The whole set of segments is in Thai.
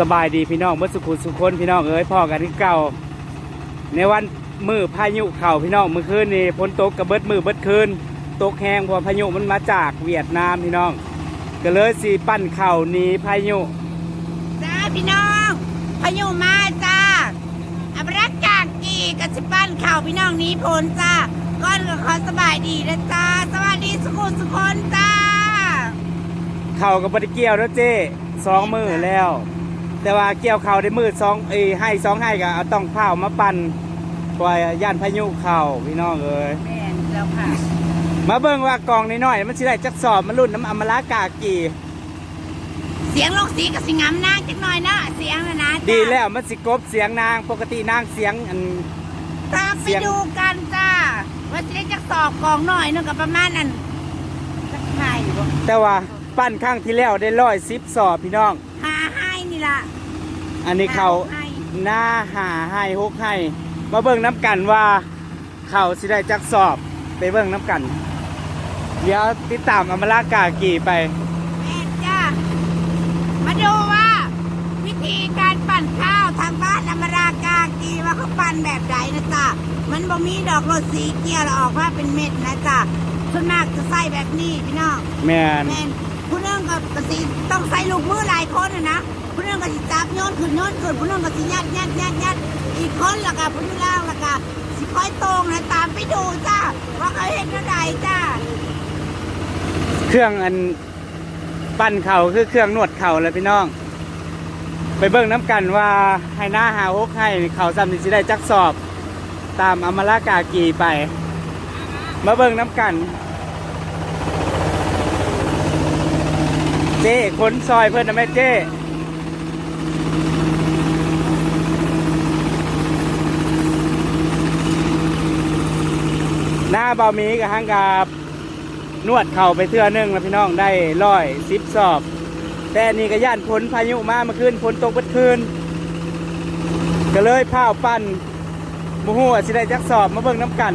สบายดีพี่น้องเมื่อสุขุสุขคนพี่น้องเอ้ยพ่อกันที่เก่า ในวันมือพายุเข่าพี่น้องเมื่อคืนนี่ฝนตกกระเบิดมือเบิดคืนตกแห้งเพราะพายุมันมาจากเวียดนามพี่น้อง ก็เลยสีปั้นเข่าหนีพายุจ้าพี่น้องพายุมาจ้าอับรักกากกีกับสิปั้นข่าวพี่น้องหนี้พ้นจ้าก้อนก็ขอสบายดีนะจ้าสวัสดีสุขุมสุคนจ้าเข่ากับบไดเกี่ยวแล้วเจ้สองมือแล้ว แต่ว่าเกี่ยวเข่าได้มือสองเอ้ยให้สองให้ก็เอาต้องเผามาปั่นปล่อยย่านพายุเข่าพี่น้องเอ้ยแม่นแล้วค่ะ มาเบิ่งว่ากองน้อยๆมันสิได้จักสอบมันรุ่นน้ำอมรากากีเสียงลูกสีกับสิงามนางจักหน่อยเนาะเสียงนะนะจ้าดีแล้วมันสิกบเสียงนางปกตินางเสียงอัน ตามเสีไปยง ดูกันจ้าว่าจะได้จักสอบกองหน่อยนึงกับประมาณนั้นจักไห้อยู่บ่แต่ว่าปั้นข้างที่แล้วได้ร้อยสิบสอบพี่น้องหาให้นี่ ล่ะอันนี้เขาให้หน้าหาให้ฮกให้มาเบิ่งน้ำกันว่าเขาสิได้จักสอบไปเบิ่งน้ำกัน เดี๋ยวติดตามอมรากากีไปแม่นจ้ามาดูว่า วิธีการปั่นข้าวทางบ้านอมรากากีว่าเขาปั่นแบบไหนนะจ๊ะมันบ่มีดอกรถสีเกี่ยวแล้วออกมาเป็นเม็ดนะจ๊ะส่วนมากจะใส่แบบนี้พี่น้องแม่น แม่นผู้นึงก็กสิต้องใส่ลูกมือหลายคนนะนะผู้นึงก็สิจับโยนขึ้นโยนขึ้นผู้นึงก็สิยัดยัดยัดยัดอีกคนละก็ผู้ที่ล่างละก็สิคอยตรงนะตามไปดูจ้าว่าเขาเห็นอะไรจ้าเครื่องอันปั้นเข่าคือเครื่องนวดเข่าเลยพี่น้อง ไปเบิ่งน้ำกันว่าให้หน้าหาฮกให้เข่าซ้ำนี่สิได้จักสอบ ตามอมรากากีไป มาเบิ่งน้ำกัน เจ้คนซอยเพื่อนนะแม่เจ้หน้าเบามีกับห้างกับนวดเข่าไปเทื่อนึงแล้วพี่น้องได้ร้อยสิบสอบ แต่นี่ก็ย่านฝนพายุมาเมื่อคืนฝนตกเมื่อคืน ก็เลยพาวปั้นมูหัวสิได้จักสอบมาเบิ่งน้ำกัน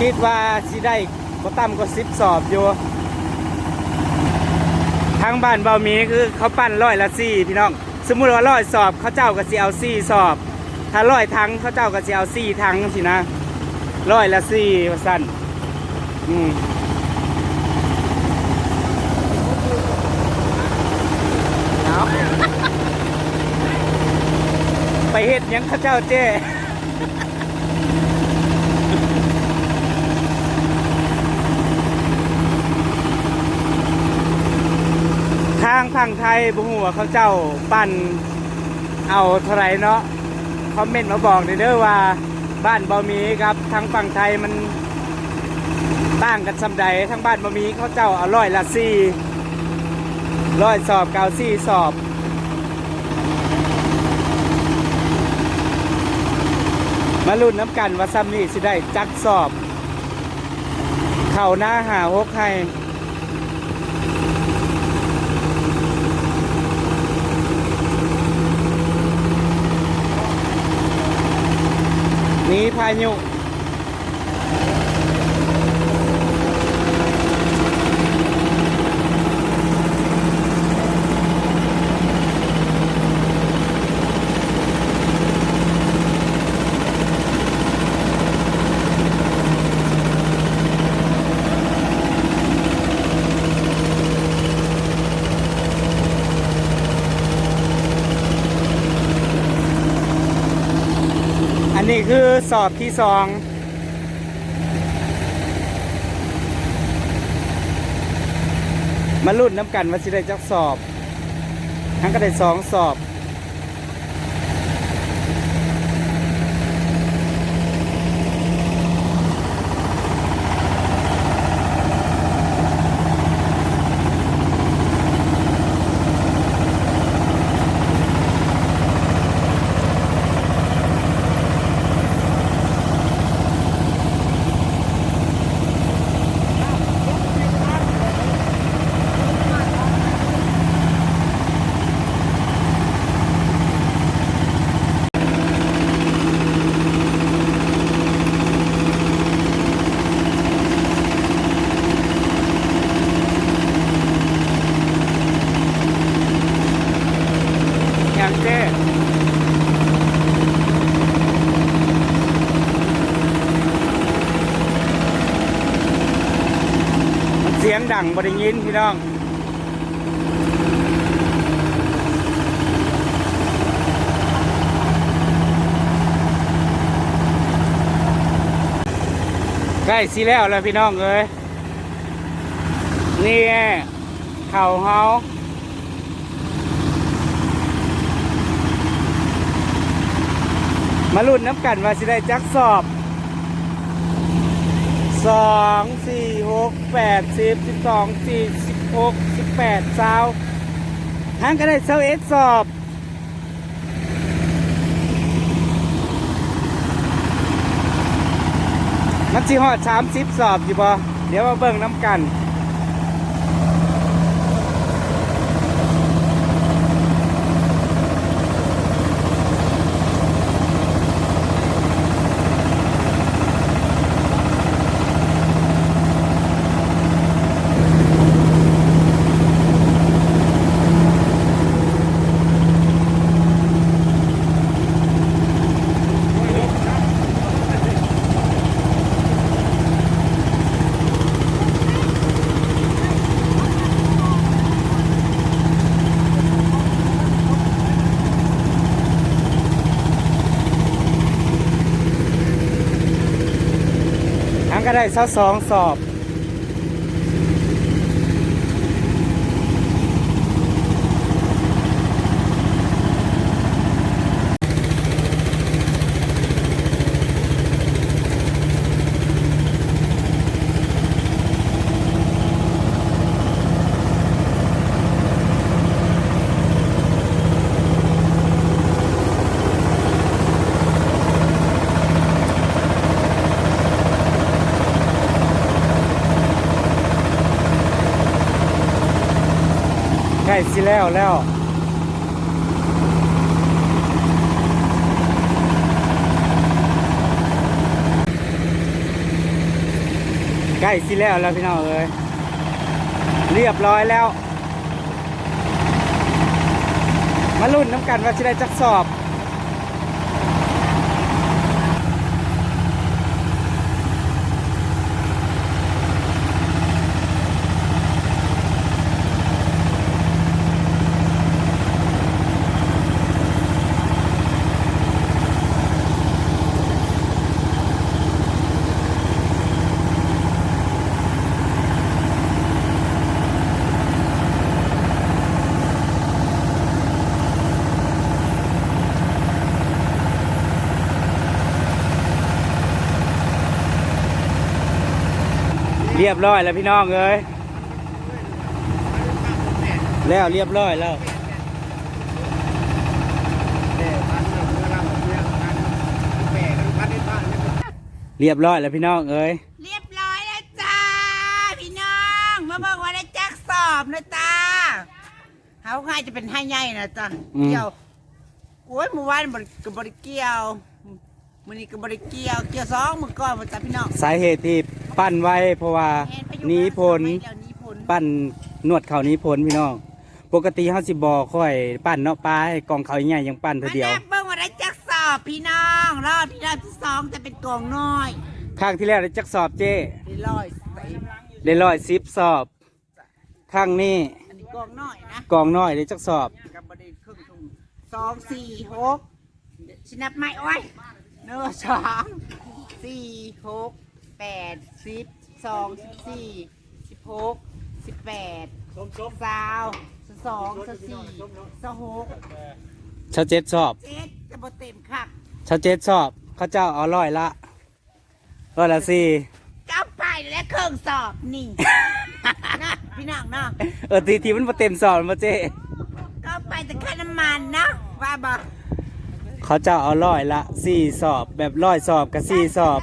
คิดว่าสิได้ก็ต่ำกว่าสิบสอบอยู่ทางบ้านเบามีคือเขาปั้นร้อยละสี่พี่น้อง สมมุติว่าร้อยสอบเขาเจ้าก็สิเอาสี่สอบ ถ้าร้อยทั้งเขาเจ้าก็สิเอาสี่ทั้งสินะร้อยละสี่สั้นอืมเอไปเฮ็ดยังเขาเจ้าเจ้ ทาง ฝั่งไทยบุหัวเขาเจ้าปั้นเอาเท่าไรเนาะคอมเมนต์มาบอกหน่อยเด้อว่าบ้านบะมีครับทางฝั่งไทยมันต่างกันสำใดทางบ้านบะมีเขาเจ้าเอาร้อยละสี่ร้อยสอบเกาสี่สอบมาลุ้นน้ำกันว่าซ้ำนี่สิได้จักสอบ เข่าหน้าหาหกให้ หนีพ นี้คือสอบที่สองมาลุ้นน้ำกันว่าสิได้จักสอบทั้งก็ได้สองสอบ เจ้มันเสียงดังบริยินพี่น้องใกล้สิแล้วแล้วพี่น้องเอ้ยนี่เข่าเฮา มาลุ้นน้ำกันว่าสิได้จักสอบสองสี่หกแปดสิบสิบสองสี่สิบหกสิบแปดสาทั้งก็ได้เซาเอสสอบมันสิฮอดสามสิบสอบอยู่บ่เดี๋ยวมาเบิ่งน้ำกัน ก็ได้สักสองสอบ สิแล้วแล้วใกล้สิแล้วแล้วพี่น้องเอ้ยเรียบร้อยแล้ว มาลุ้นน้ำกันว่าจะได้จักสอบ เรียบร้อยแล้วพี่น้องเอ้ยแล้วเรียบร้อยแล้วเรียบร้อยแล้วพี่น้องเอ้ยเรียบร้อยแล้วจ้า พี่น้องมาบอกว่าได้จักสอบนะจ้าเขาง่ายจะเป็นให้ใหญ่นะจ้าเกี่ยวโอ้ยเมื่อวานบริกับบริเกี่ยว มื้อนี้กับบริเกี่ยวเกี่ยวสองมือก่อนมาจ้าพี่น้องสาเหตุที่ปั้นไว้เพราะว่าแม่ไปอยู่หนี้พลบ้านเดี๋ยวหนี้พลปั้นนวดเข่าหนี้พลพี่น้อง ปกติเฮาสิบ่ค่อยปั้นเนาะปลาให้กองเขาใหญ่ๆยังปั้นเธอเดียวมานับเบิ่งว่าได้จักสอบพี่น้องรอบที่รอบที่สองจะเป็นกองน้อยข้างที่แล้วได้จักสอบเจ้ได้ร้อยใส่ได้ร้อยสิบสอบข้างนี้อันนี้กองน้อยนะกองน้อยได้จักสอบกับบริครึ่งทุ่งสองสี่หกชินับไม่โอ้ยห นึ่งสองสี่หกแปดสิบสองสิบสี่สิบหกสิบแปดสาวสิบสองสิบสี่สิบหกชาวเจ็ดสอบเจ็ดจะบ่เต็มคักชาวเจ็ดสอบเขาเจ้าเอาร้อยละร้อยละสี่เก้าไปและเครื่องสอบนี่ นะพี่น้องเนาะเออทีทีมันมาเต็มสอบมาเจ้เก้าไปแต่ค่าน้ำมันเนาะว่าบอก เขาเจ้าเอาร้อยละสี่สอบ แบบร้อยสอบกับสี่สอบ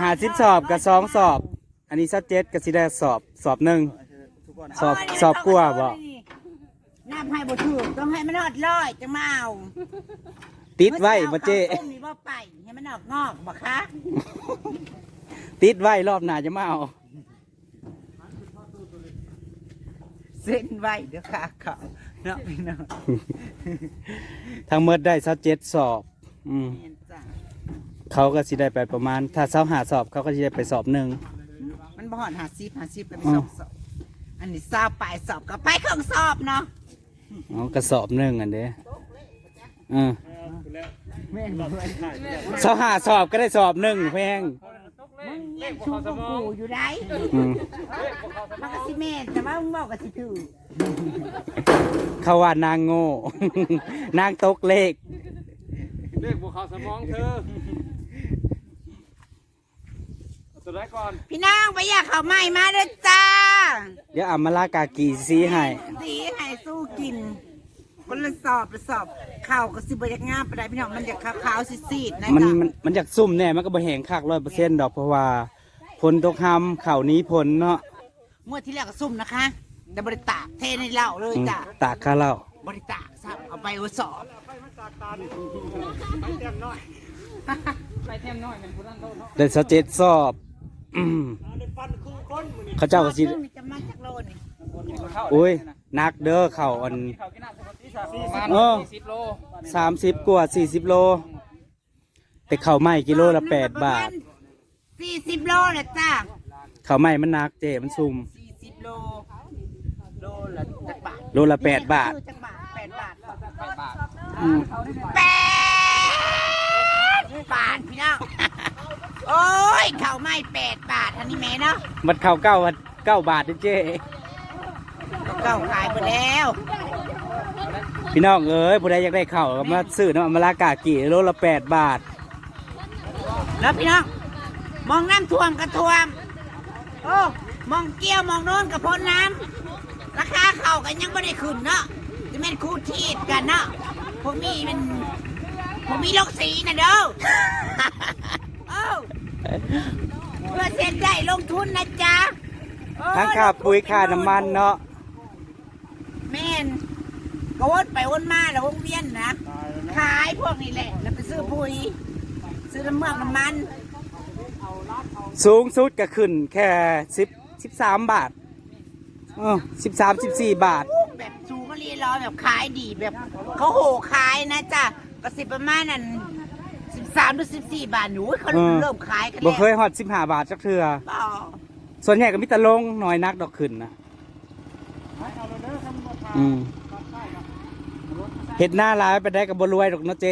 ห้าสิบสอบกับสองสอบ อันนี้ชาวเจ็ดกับสิได้สอบสอบหนึ่งสอบสอบกลัวบ่น้ำให้บ่ถูกต้องให้มันอดร้อยจังมาเอาติดไว้มาเจ้มื่อช้าข้าวต้มนี่บ่ไปให้มันออกงอกบ่คะติดไว้รอบหน้าจะมาเอา เส้นไว้เดี๋ยวขาเขาเนาะพี่น้องทั้งหมดได้สักเจ็ดสอบอืมแม่นจ้ะเขาก็สิได้ไปประมาณ ถ้าเสาหาสอบเขาก็สิได้ไปสอบหนึ่ง มันบ่หอนหาซีหาซีกันอ๋อสอบสอบอันนี้สอบปลายสอบก็ไปเครื่องสอบเนาะอ๋อกระสอบหนึ่งอันเด้ออแม่นบ่ด้วยเสาหาสอบก็ได้สอบหนึ่งแพง มึงยังชูกับกูอยู่ได้อืมมันก็สิแม่นแต่ว่ามึงบอกก็สิถือเขาว่านางโง่ นางตกเลข เลขบวกเขาสมองเธอเอาตัวแรกก่อนพี่น้องไปอยากเขาใหม่มาเด้อจ้า เดี๋ยวอามาลากากีซีให้สีให้สู้กิน คนละสอบละสอบข้าวก็สิบ่อยากงามไปได้พี่น้องมันจะขาวๆซีดๆนะมันจ๊ะมันมันอยากซุ่มแน่มันก็บ่แหงคักร้อยเปอร์เซ็นต์ดอกเพราะว่าผลตกหำเข่านี้ผลเนาะเมื่อที่แล้วก็ซุ่มนะคะ แต่บริตากเทในเหล้าเลยอืมจ้ะตากข้าวเหล่าบริตากซับเอาไปเอาสอบได้สเจ็ดสอบอืมเขาเจ้าก็สิซึ่งจะมาจากโลนี่อุ้ยนักเด้อเข่าอันประมาณ เออสี่สิบโลสามสิบกว่าสี่สิบโล แต่เข่าไหม้กิโลละแปดบาทสี่สิบโลแหละจ้ะเข่าไหม้มันนักเจมันซุ่มสี่สิบโลโลละจักบาทโลละแปดบาทจักบาทแปดบาทอืมแปดบาทพี่น้องโอ้ยข้าวไม่แปดบาทอันนี้แม่เนาะมันเข่าเก้าบาทเก้าบาทเด้อเจเก้าขายไปแล้ว พี่น้องเอ้ยผู้ใดอยากได้เข่าวก็มาซื้อน้ำอามาลากากีโลละแปดบาท แล้วพี่น้องมองน้ำท่วมกระท่วม โอ้มองเกี้ยวมองโน้นกับพ้นน้ำราคาเข่ากันยังไม่ได้ขึ้นเนาะจะเป็นคู่ทีดกันเนาะผมมีเป็นผมมีโรคสีนะเด้อ โอ้เพื่อเซ็นได้ลงทุนนะจ๊ะโอ้ทั้งค่าปุ๋ยค่าน้ำมันเนาะแม่น ก็วนไปวนมาแล้ววงเวียนนะขายพวกนี้แหละ แล้วไปซื้อปุ๋ยซื้อน้ำเมือกน้ำมัน สูงสุดก็ขึ้นแค่สิบสิบสามบาทเออสิบสามสิบสี่บาท แบบสูงก็เรียรอแบบขายดีแบบเขาโหขายนะจ๊ะก็สิประมาณนั้นสิบสามหรือสิบสี่บาทหนูเขาเออเริ่มขายกันบ่แล้วเคยฮอดสิบห้าบาทจักเทือบ่ส่วนใหญ่ก็มีแต่ลงน้อยนักดอกขึ้นนะอืม เห็ดหน้าร้ายไปได้กับบรวยดอกเนาะเจ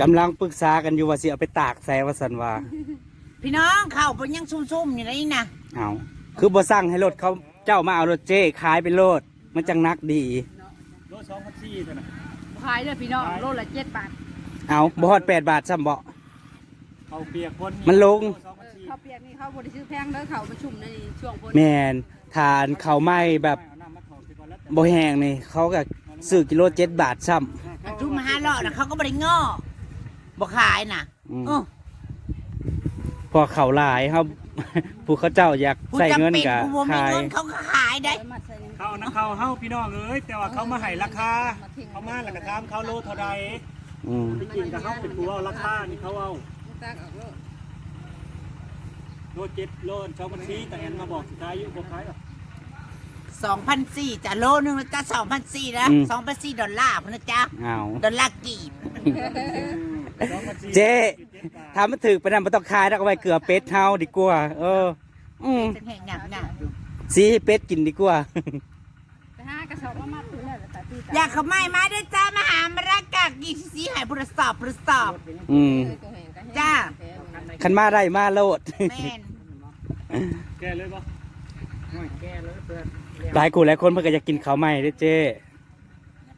กำลังปรึกษากันอยู่ว่าสิเอาไปตากแซวาสันว่า พี่น้องเขาเป็นยังซุ่มๆอยู่นี่นะเอาคือบ่สั่งให้รถเขาเจ้ามาเอารถเจ้ขายไปโลด มันจังนักดีโลสองพันสี่เท่านั้นขายเลยพี่น้องโลละเจ็ดบาท เอาบ่ฮอดแปดบาทซ้ำบ่เขาเปียกคนมันลงสองพันสี่ ข้าวเปียกนี่เขาบริซื้อแพงเด้อเขาประชุมในช่วงพ้นแมนทานเขาวไหม้แบบเอาน้ำมาถอดไปก่อนแล้วบ่แห้งนี่เขาก็ซื้อกิโลเจ็ดบาทซ้อันทุ่มมาห้าเลาะนะเขาก็บริง้อบ่ขายน่ะำอืมเออพอเขาหลายเขาผู้เขาเจ้าอยากผู้ใส่จำเงินเป็นกับผู้บ่มีขาย เงินเขาก็ขายได้มาใส่เขานะเขาเฮ้าพี่น้องเอ้ยแต่ว่าเขามาให้ราคาเขามาแล้วก็ถามเขาโลเท่าใดอืมที่จริงก็เขาเป็นผู้เอาราคานี่เขาเอา ตักออกโลด โลเจ็ดโลสองพันสี่แต่แอนมาบอกสุดท้ายอยู่บ่ขายหรอกสองพันสี่จ้ะโลนึงนะจ๊ะสองพันสี่นะสองพันสี่ดอลลาร์พุ่นนะจ๊ะเอาดอลลาร์กีบสองพันสี่เจ๊ถ้ามันถือไปนั่นมันต้องขายแล้วก็ไว้เกลือเป็ดเฮาดีกว่า เออ อืมเป็นแห่งหนักหนักอยู่สีให้เป็ดกินดีกว่าไปห้ากระสอบมามาถึงแล้วแต่ตีอยากเขาไม่มาด้วยจ้ามาหามรักกากกีสีหายบุรสอบบุรสอบอืมจ้า คันมาได้มาโลด แม่น แกเลยปะหลายคนหลายคนเพิ่นก็อยากกินข้าวใหม่เด้อเจ๊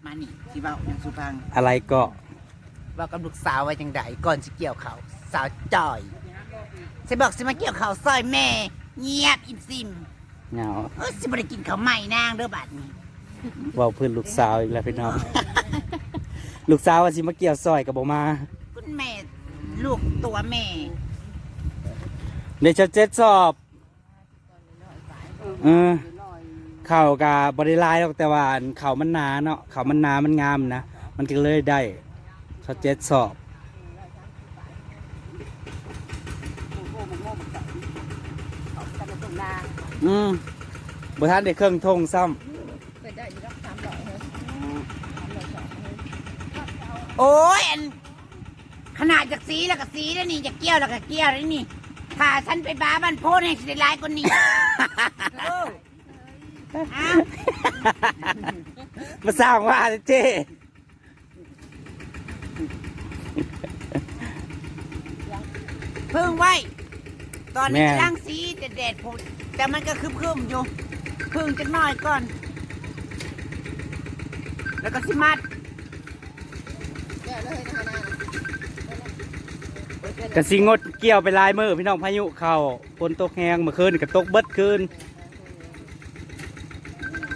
มานี่สิเบาอย่างสุพังอะไรก็เว่ากับลูกสาวไว้จังใดก่อนสิเกี่ยวเขาวสาวจ่อยสิบอกสิมาเกี่ยวเขาวซอยแม่เงียบอิมซิมเหงาเออสิบ่ได้กินข้าวใหม่นางเด้อบัดนี้เว้าเพื้นลูกสาวอีกแล้วพี่น้องลูกสาวว่าสิมาเกี่ยวซอยกับบ่มาคุณแม่ลูกตัวแม่ เดี๋ยวจเจ็ดสอบเออเข่ากับบริลายอกแต่ว่าเข่ามันนาเนาะเข่ามันนามันงามนะมันก็เลยได้ชัดเจ็ดสอบอืมบท่านได้เครื่องทงซ้ำโอ้ยขนาดจากสีแล้วก็สีแล้วนี่จากเกี้ยวแล้วก็เกี้ยวแล้วนี่ ถ้าฉันไปบ้าบันโพนให้สิได้ร้ายกว่านี้เอออ้าวมาสร้างว่าเจ้เพิ่งไว้ ตอนนี้กำลังสีแดดๆผมแต่มันก็คึมๆอยู่เพิ่งจะน้อยก่อน แล้วก็สิมัด แก่เลยนะคะนา กะสิงดเกี่ยวไปหลายมื้อพี่น้องพายุเข้าฝนตกแฮงเมื่อคืนก็ตกเบิดคืน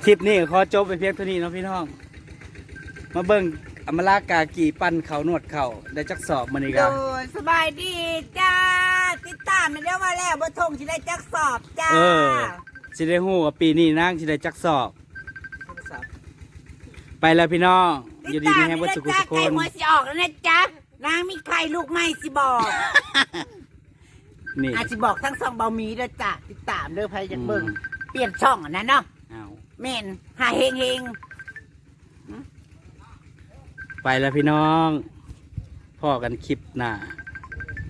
คลิปนี้ขอจบไปเพียงเท่านี้เนาะพี่น้อง มาเบิ่งอมรากากีปั้นเขานวดเขาได้จักสอบมื้อนี้โดครับยสบายดีจ้า ติดตามมาเดี๋ยวมาแล้วบ่ทงสิได้จักสอบจ้าเออสิได้ฮู้ว่าปีนี้นางสิได้จักสอบ ไปแล้วพี่น้อง อยู่ดีมีแฮงบ่สุขจ้าสุขคไก่นหัวสิออกแล้วนะจ๊ะ นางมีไข่ลูกไม่สิบอก นี่อาจสิบอกทั้งสองเบามีเด้อจ้ะติดตามเด้อใครจะเบิ่งอืมเปลี่ยนช่องอันนั้นเนาะอ้าวแม่นหาเฮงเฮงไปแล้วพี่น้องพ่อกันคลิปหน้า